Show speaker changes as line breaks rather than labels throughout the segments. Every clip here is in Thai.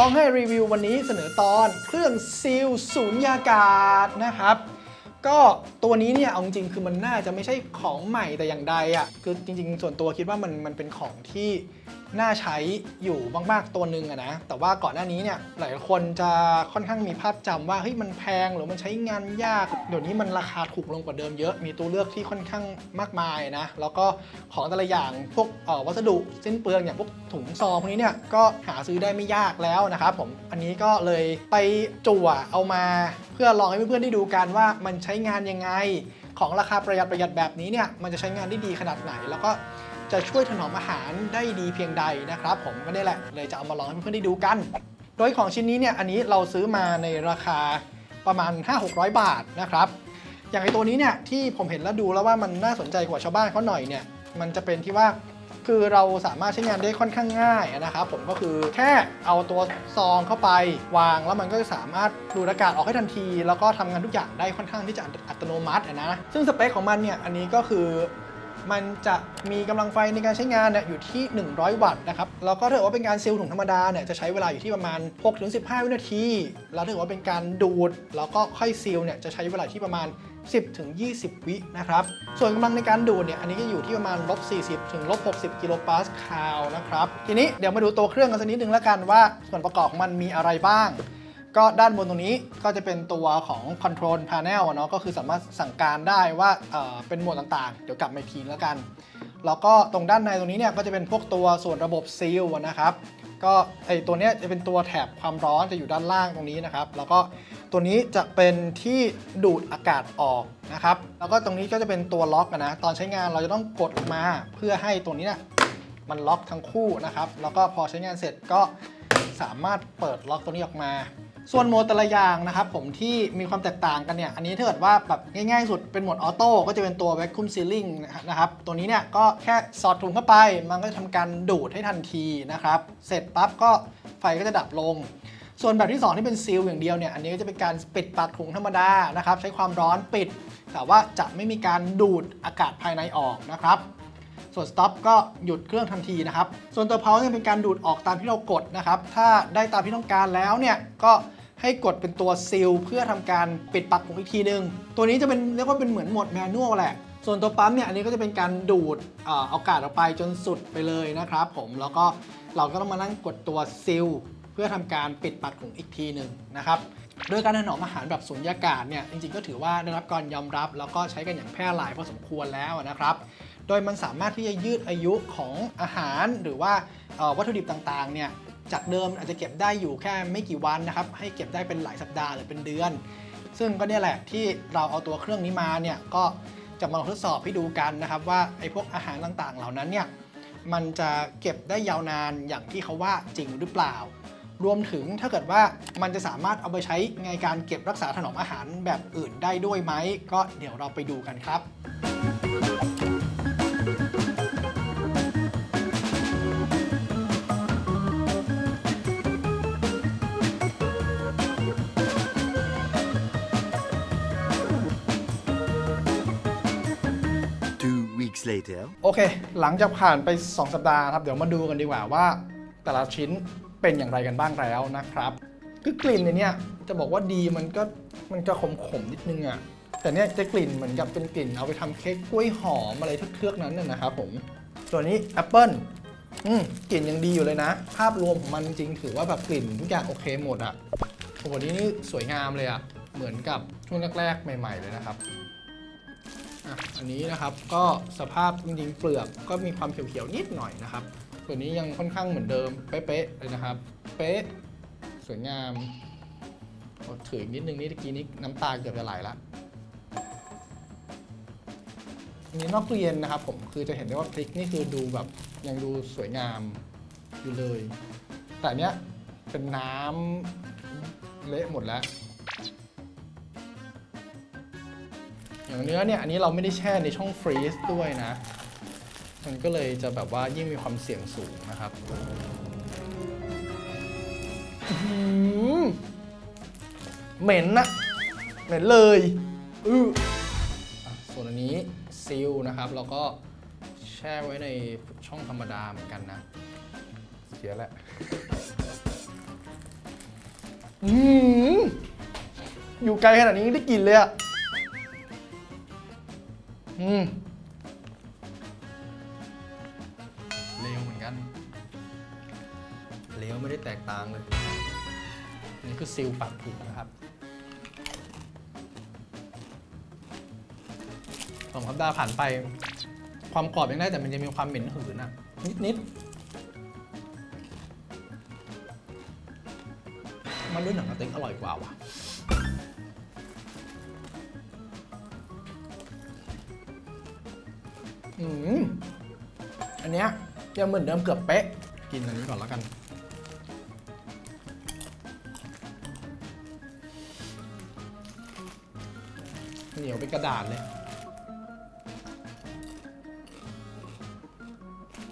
้องให้รีวิววันนี้เสนอตอนเครื่องซีลสูญญากาศนะครับ ก็ตัวนี้เนี่ยเอาจริงๆคือมันน่าจะไม่ใช่ของใหม่แต่อย่างใดอะ่ะคือจริงๆ ส่วนตัวคิดว่ามันมันเป็นของที่ น่าใช้อยู่มากๆตัวหนึ่งอะนะ แต่ว่าก่อนหน้านี้เนี่ยหลายคนจะค่อนข้างมีภาพจำว่าเฮ้ยมันแพงหรือมันใช้งานยาก เดี๋ยวนี้มันราคาถูกลงกว่าเดิมเยอะ มีตัวเลือกที่ค่อนข้างมากมายนะ แล้วก็ของแต่ละอย่างพวกออวัสดุสิ้นเปลืองอย่างพวกถุงซองพวกนี้เนี่ยก็หาซื้อได้ไม่ยากแล้วนะครับผม อันนี้ก็เลยไปจั่วเอามาเพื่อลองให้เพื่อนๆได้ดูกันว่ามันใช้งานยังไง ของราคาประหยัดประหยัดแบบนี้เนี่ยมันจะใช้งานได้ดีขนาดไหนแล้วก็ จะช่วยถนอมอาหารได้ดีเพียงใดนะครับ ผมก็นี่แหละ เลยจะเอามาลองให้เพื่อนๆได้ดูกัน โดยของชิ้นนี้เนี่ยอันนี้เราซื้อมาในราคาประมาณ 5-600 บาทนะครับ อย่างไอตัวนี้เนี่ยที่ผมเห็นแล้วดูแล้วว่ามันน่าสนใจกว่าชาวบ้านเขาหน่อยเนี่ยมันจะเป็นที่ว่าคือเราสามารถใช้งานได้ค่อนข้างง่ายนะครับผมก็คือแค่เอาตัวซองเข้าไปวาง แล้วมันก็จะสามารถดูดอากาศออกให้ทันที แล้วก็ทำงานทุกอย่างได้ค่อนข้างที่จะอัตโนมัตินะซึ่งสเปคของมันเนี่ยอันนี้ก็คือ มันจะมีกำลังไฟในการใช้งานเนี่ยอยู่ที่ 100 วัตต์นะครับ แล้วก็ถ้าเกิดว่าเป็นการซีลถุงธรรมดาเนี่ยจะใช้เวลาอยู่ที่ประมาณ 6-15 วินาที แล้วถ้าเกิดว่าเป็นการดูด แล้วก็ค่อยซีลเนี่ยจะใช้เวลาที่ประมาณ 10ถึง20 วินะครับ ส่วนกำลังในการดูดเนี่ยอันนี้ก็อยู่ที่ประมาณลบ40 ถึงลบ60 กิโลปาสคาลนะครับ ทีนี้เดี๋ยวมาดูตัวเครื่องกันสักนิดนึงแล้วกันว่าส่วนประกอบของมันมีอะไรบ้าง ก็ด้านบนตรงนี้ก็จะเป็นตัวของ Control Panel อะเนาะก็คือสามารถสั่งการได้ว่าเอ่อเป็นโหมดต่างๆ เดี๋ยวกลับมาทีแล้วกัน แล้วก็ตรงด้านในตรงนี้เนี่ยก็จะเป็นพวกตัวส่วนระบบซีลนะครับก็ไอตัวเนี้ยจะเป็นตัวแถบความร้อนจะอยู่ด้านล่างตรงนี้นะครับ แล้วก็ตัวนี้จะเป็นที่ดูดอากาศออกนะครับ แล้วก็ตรงนี้ก็จะเป็นตัวล็อกนะตอนใช้งานเราจะต้องกดมาเพื่อให้ตัวนี้เนี่ยมันล็อกทั้งคู่นะครับ แล้วก็พอใช้งานเสร็จก็สามารถเปิดล็อกตัวนี้ออกมา ส่วนโหมดแต่ละอย่างนะครับผมที่มีความแตกต่างกันเนี่ย อันนี้ถ้าเกิดว่าแบบง่ายๆสุดเป็นโหมดออโต้ก็จะเป็นตัว vacuum sealing นะครับ ตัวนี้เนี่ยก็แค่สอดถุงเข้าไป มันก็จะทำการดูดให้ทันทีนะครับ เสร็จปั๊บก็ไฟก็จะดับลง ส่วนแบบที่ 2 ที่เป็นซีลอย่างเดียวเนี่ย อันนี้ก็จะเป็นการปิดปากถุงธรรมดานะครับ ใช้ความร้อนปิด แต่ว่าจะไม่มีการดูดอากาศภายในออกนะครับ ส่วน stop ก็หยุดเครื่องทันทีนะครับ ส่วนตัว pause เนี่ยเป็นการดูดออกตามที่เรากดนะครับ ถ้าได้ตามที่ต้องการแล้วเนี่ยก็ให้กดเป็นตัวซีลเพื่อทำการปิดปลั๊กของอีกทีนึง ตัวนี้จะเป็นเรียกว่าเป็นเหมือนหมดแมนนวลแหละ ส่วนตัวปั๊มเนี่ยอันนี้ก็จะเป็นการดูดเอาอากาศออกไปจนสุดไปเลยนะครับผมแล้วก็เราก็ต้องมานั่งกดตัวซีลเพื่อทำการปิดปลั๊กถุงอีกทีหนึ่งนะครับโดยการถนอมอาหารแบบสุญญากาศเนี่ยจริงๆก็ถือว่าได้รับการยอมรับ แล้วก็ใช้กันอย่างแพร่หลายพอสมควรแล้วนะครับ โดยมันสามารถที่จะยืดอายุของอาหารหรือว่าวัตถุดิบต่างๆเนี่ยจากเดิมอาจจะเก็บได้อยู่แค่ไม่กี่วันนะครับให้เก็บได้เป็นหลายสัปดาห์หรือเป็นเดือน ซึ่งก็เนี่ยแหละที่เราเอาตัวเครื่องนี้มาเนี่ยก็จะมาลองทดสอบให้ดูกันนะครับว่าไอ้พวกอาหารต่างๆ เหล่านั้นเนี่ยมันจะเก็บได้ยาวนานอย่างที่เขาว่าจริงหรือเปล่า รวมถึงถ้าเกิดว่ามันจะสามารถเอาไปใช้ในการเก็บรักษาถนอมอาหารแบบอื่นได้ด้วยไหมก็เดี๋ยวเราไปดูกันครับ
later.
โอเค หลังจากผ่านไป 2 สัปดาห์ครับ เดี๋ยวมาดูกันดีกว่าว่า แต่ละชิ้นเป็นอย่างไรกันบ้างแล้วนะครับ คือกลิ่นในเนี่ยจะบอกว่าดีมันก็มันจะขมๆนิดนึงอะ่ะ แต่เนี่ยจะกลิ่นเหมือนกับเป็นกลิ่นเอาไปทำเค้กกล้วยหอมอะไรเทือกๆนั้นน่ะนะครับผม ส่วนนี้แอปเปิ้ลอืมกลิ่นยังดีอยู่เลยนะ ภาพรวมของมันจริงๆถือว่าแบบกลิ่นทุกอย่างโอเคหมดอะ่ะโอ้โหนี่นี่สวยงามเลยอะ่ะ เหมือนกับช่วงแรกๆใหม่ ๆ เลยนะครับ อันนี้นะครับก็สภาพจริงๆเปลือกก็มีความเขียวๆนิดหน่อยนะครับส่วนนี้ยังค่อนข้างเหมือนเดิมเป๊ะๆเลยนะครับ เป๊ะสวยงามถืออีกนิดนึงนี่ตะกี้นี้น้ำตาเกือบจะไหลละอันนี้นอกตู้เย็นนะครับผมคือจะเห็นได้ว่าพริกนี่คือดูแบบยังดูสวยงามอยู่เลย แต่เนี้ยเป็นน้ำเละหมดแล้ว อย่างเนื้อเนี่ยอันนี้เราไม่ได้แช่ในช่องฟรีซด้วยนะ มันก็เลยจะแบบว่ายิ่งมีความเสี่ยงสูงนะครับเหม็นนะเหม็นเลยอือส่วนอันนี้ซิลนะครับ เราก็แช่ไว้ในช่องธรรมดาเหมือนกันนะ เสียแหละอืมอยู่ไกลขนาดนี้ยังได้กลิ่นเลยอะ อืมเลวเหมือนกันเลวไม่ได้แตกต่างเลย นี่คือซิลปากถุงนะครับสองสัปดาห์ผ่านไป ความกรอบยังได้แต่มันจะมีความเหม็นหืนอะนิดๆมันด้วยหนังกระติกอร่อยกว่าว่ะ อืมอันเนี้ยยังเหมือนเดิมเกือบเป๊ะ กินอันนี้ก่อนแล้วกัน เหนียวเป็นกระดาษเลย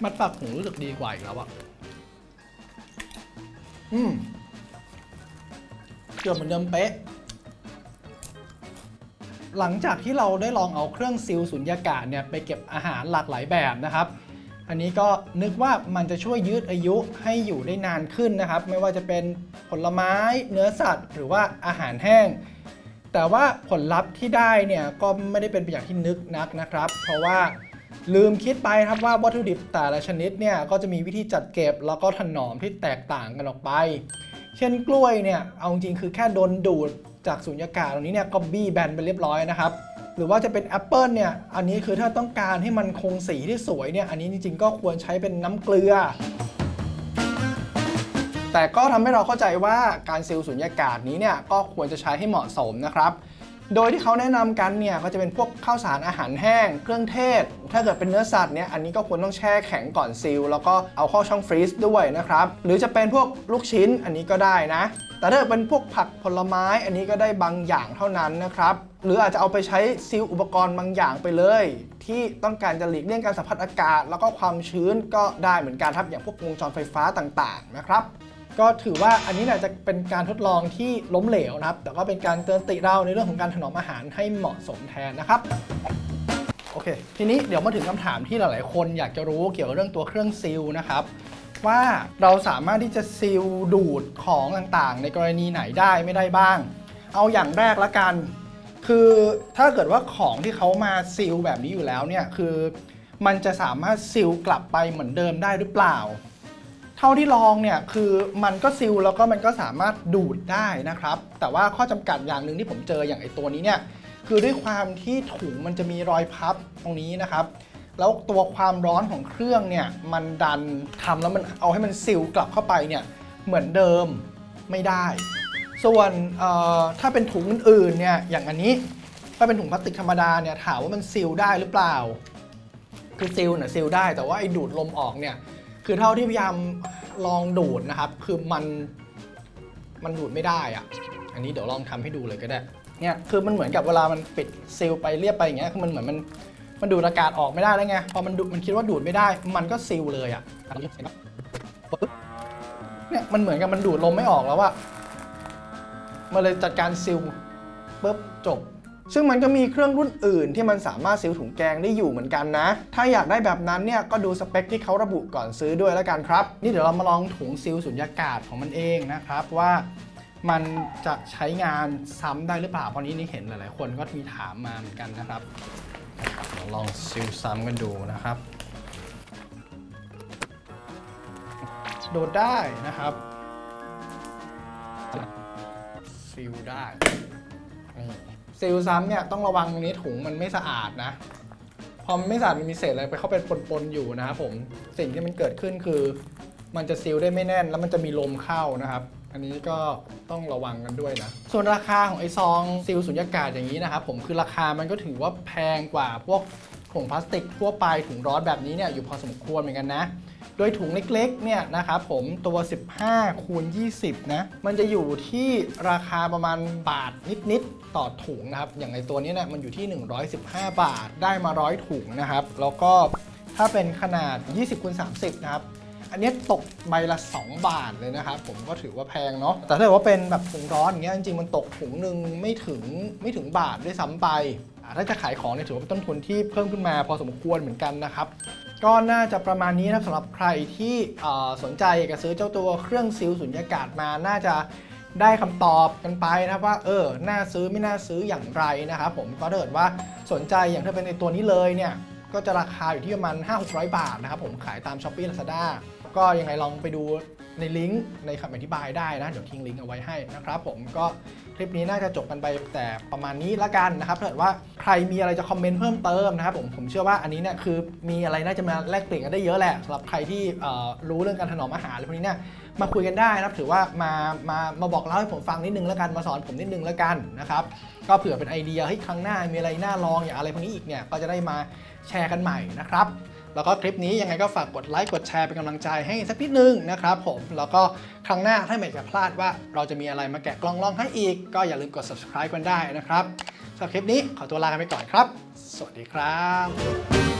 มัดปากหูรู้สึกดีกว่าอีกแล้วอะอืม เกือบเหมือนเดิมเป๊ะ หลังจากที่เราได้ลองเอาเครื่องซิลสุญญากาศเนี่ยไปเก็บอาหารหลากหลายแบบนะครับ อันนี้ก็นึกว่ามันจะช่วยยืดอายุให้อยู่ได้นานขึ้นนะครับ ไม่ว่าจะเป็นผลไม้เนื้อสัตว์ หรือว่าอาหารแห้ง แต่ว่าผลลัพธ์ที่ได้เนี่ยก็ไม่ได้เป็นไปอย่างที่นึกนักนะครับ เพราะว่าลืมคิดไปครับว่าวัตถุดิบแต่ละชนิดเนี่ยก็จะมีวิธีจัดเก็บแล้วก็ถนอมที่แตกต่างกันออกไป เช่นกล้วยเนี่ยเอาจริงคือแค่โดนดูด จากสุญญากาศตรงนี้เนี่ยก็บี้แบนไปเรียบร้อยนะครับ หรือว่าจะเป็นแอปเปิลเนี่ยอันนี้คือถ้าต้องการให้มันคงสีที่สวยเนี่ยอันนี้จริงๆ ก็ควรใช้เป็นน้ำเกลือ แต่ก็ทำให้เราเข้าใจว่าการซีลสุญญากาศนี้เนี่ยก็ควรจะใช้ให้เหมาะสมนะครับ โดยที่เขาแนะนำกันเนี่ยก็จะเป็นพวกข้าวสารอาหารแห้ง เครื่องเทศ ถ้าเกิดเป็นเนื้อสัตว์เนี่ยอันนี้ก็ควรต้องแช่แข็งก่อนซีลแล้วก็เอาเข้าช่องฟรีซด้วยนะครับ หรือจะเป็นพวกลูกชิ้นอันนี้ก็ได้นะ แต่ถ้าเกิดเป็นพวกผักผลไม้อันนี้ก็ได้บางอย่างเท่านั้นนะครับ หรืออาจจะเอาไปใช้ซีลอุปกรณ์บางอย่างไปเลย ที่ต้องการจะหลีกเลี่ยงการสัมผัสอากาศ แล้วก็ความชื้นก็ได้เหมือนกันครับอย่างพวกวงจรไฟฟ้าต่างๆนะครับ ก็ถือว่าอันนี้เนี่ยจะเป็นการทดลองที่ล้มเหลวนะครับ แต่ก็เป็นการเตือนสติเราในเรื่องของการถนอมอาหารให้เหมาะสมแทนนะครับโอเคทีนี้เดี๋ยวมาถึงคำถามที่หลาย ๆ คนอยากจะรู้เกี่ยวกับเรื่องตัวเครื่องซีลนะครับว่าเราสามารถที่จะซีลดูดของต่าง ๆ ในกรณีไหนได้ไม่ได้บ้าง เอาอย่างแรกละกัน คือถ้าเกิดว่าของที่เขามาซีลแบบนี้อยู่แล้วเนี่ยคือ มันจะสามารถซีลกลับไปเหมือนเดิมได้หรือเปล่า เท่าที่ลองเนี่ยคือมันก็ซิลแล้วก็มันก็สามารถดูดได้นะครับ แต่ว่าข้อจำกัดอย่างหนึ่งที่ผมเจออย่างไอตัวนี้เนี่ยคือด้วยความที่ถุงมันจะมีรอยพับตรงนี้นะครับ แล้วตัวความร้อนของเครื่องเนี่ยมันดันทำแล้วมันเอาให้มันซิลกลับเข้าไปเนี่ยเหมือนเดิมไม่ได้ ส่วนถ้าเป็นถุงอื่นๆเนี่ยอย่างอันนี้ถ้าเป็นถุงพลาสติกธรรมดาเนี่ยถามว่ามันซิลได้หรือเปล่า คือซิลเนี่ยซิลได้แต่ว่าไอ้ดูดลมออกเนี่ย คือเท่าที่พยายามลองดูดนะครับ คือมันมันดูดไม่ได้อะอันนี้เดี๋ยวลองทำให้ดูเลยก็ได้ เนี่ยคือมันเหมือนกับเวลามันปิดซีลไปเรียบไปอย่างเงี้ยคือมันเหมือนมันมันดูดอากาศออกไม่ได้แล้วไงพอมันดูมันคิดว่าดูดไม่ได้ มันก็ซีลเลยอะเห็นปะเนี่ยมันเหมือนกับมันดูดลมไม่ออกแล้วอะมันเลยจัดการซีลปุ๊บจบ ซึ่งมันก็มีเครื่องรุ่นอื่นที่มันสามารถซีลถุงแกงได้อยู่เหมือนกันนะ ถ้าอยากได้แบบนั้นเนี่ยก็ดูสเปคที่เขาระบุก่อนซื้อด้วยแล้วกันครับ นี่เดี๋ยวเรามาลองถุงซีลสุญญากาศของมันเองนะครับว่ามันจะใช้งานซ้ำได้หรือเปล่า เพราะนี้นี่เห็นหลาย ๆ คนก็มีถามมาเหมือนกันนะครับ ลองซีลซ้ำกันดูนะครับ โดดได้นะครับซีลได้ ซีลซ้ำเนี่ยต้องระวังตรงนี้ถุงมันไม่สะอาดนะ พอมันไม่สะอาดมันมีเศษอะไรไปเข้าไปปนๆอยู่นะครับผมสิ่งที่มันเกิดขึ้นคือ มันจะซีลได้ไม่แน่น แล้วมันจะมีลมเข้านะครับ อันนี้ก็ต้องระวังกันด้วยนะ ส่วนราคาของไอซองซีลสุญญากาศอย่างนี้นะครับผมคือราคามันก็ถือว่าแพงกว่าพวกถุงพลาสติกทั่วไปถุงร้อนแบบนี้เนี่ยอยู่พอสมควรเหมือนกันนะ โดยถุงเล็กๆเนี่ยนะครับผมตัว 15 คูณ 20 นะ มันจะอยู่ที่ราคาประมาณบาทนิดๆ ต่อถุงนะครับ อย่างในตัวนี้เนี่ยมันอยู่ที่ 115 บาทได้มาร้อยถุงนะครับ แล้วก็ถ้าเป็นขนาด 20คูณ30 นะครับอันนี้ตกใบละ 2 บาทเลยนะครับ ผมก็ถือว่าแพงเนาะแต่ถ้าเกิดว่าเป็นแบบถุงร้อนอย่างเงี้ยจริงๆ มันตกถุงหนึ่งไม่ถึงไม่ถึงบาทด้วยซ้ำไป ถ้าจะขายของเนี่ยถือว่าเป็นต้นทุนที่เพิ่มขึ้นมาพอสมควรเหมือนกันนะครับ ก็น่าจะประมาณนี้นะสำหรับใครที่สนใจอยากจะซื้อเจ้าตัวเครื่องซิลสุญญากาศมาน่าจะได้คำตอบกันไปนะครับว่าเออ น่าซื้อไม่น่าซื้ออย่างไรนะครับผมก็ถ้าเกิดว่าสนใจอย่างถ้าเป็นในตัวนี้เลยเนี่ย ก็จะราคาอยู่ที่ประมาณ 5-600 บาทนะครับผมขายตาม s h อ p e e Lazada ก็ยังไงลองไปดูในลิงก์ในคำอธิบายได้นะ เดี๋ยวทิ้งลิงก์เอาไว้ให้นะครับผมก็ คลิปนี้น่าจะจบกันไปแต่ประมาณนี้ละกันนะครับถ้าเกิดว่าใครมีอะไรจะคอมเมนต์เพิ่มเติมนะครับผมผมเชื่อว่าอันนี้เนี่ยคือมีอะไรน่าจะมาแลกเปลี่ยนกันได้เยอะแหละสำหรับใครที่รู้เรื่องการถนอมอาหารอะไรพวกนี้เนี่ยมาคุยกันได้นะครับถือว่ามามามาบอกเล่าให้ผมฟังนิดนึงแล้วกันมาสอนผมนิดนึงแล้วกันนะครับก็เผื่อเป็นไอเดียเฮ้ยครั้งหน้ามีอะไรน่าลองอย่างอะไรพวกนี้อีกเนี่ยก็จะได้มาแชร์กันใหม่นะครับ แล้วก็คลิปนี้ยังไงก็ฝากกดไลค์กดแชร์เป็นกำลังใจให้สักนิดนึงนะครับผมแล้วก็ครั้งหน้าถ้าไม่จะพลาดว่าเราจะมีอะไรมาแกะกล่องลองให้อีก ก็อย่าลืมกด subscribe กันได้นะครับสำหรับคลิปนี้ขอตัวลาไปก่อนครับ สวัสดีครับ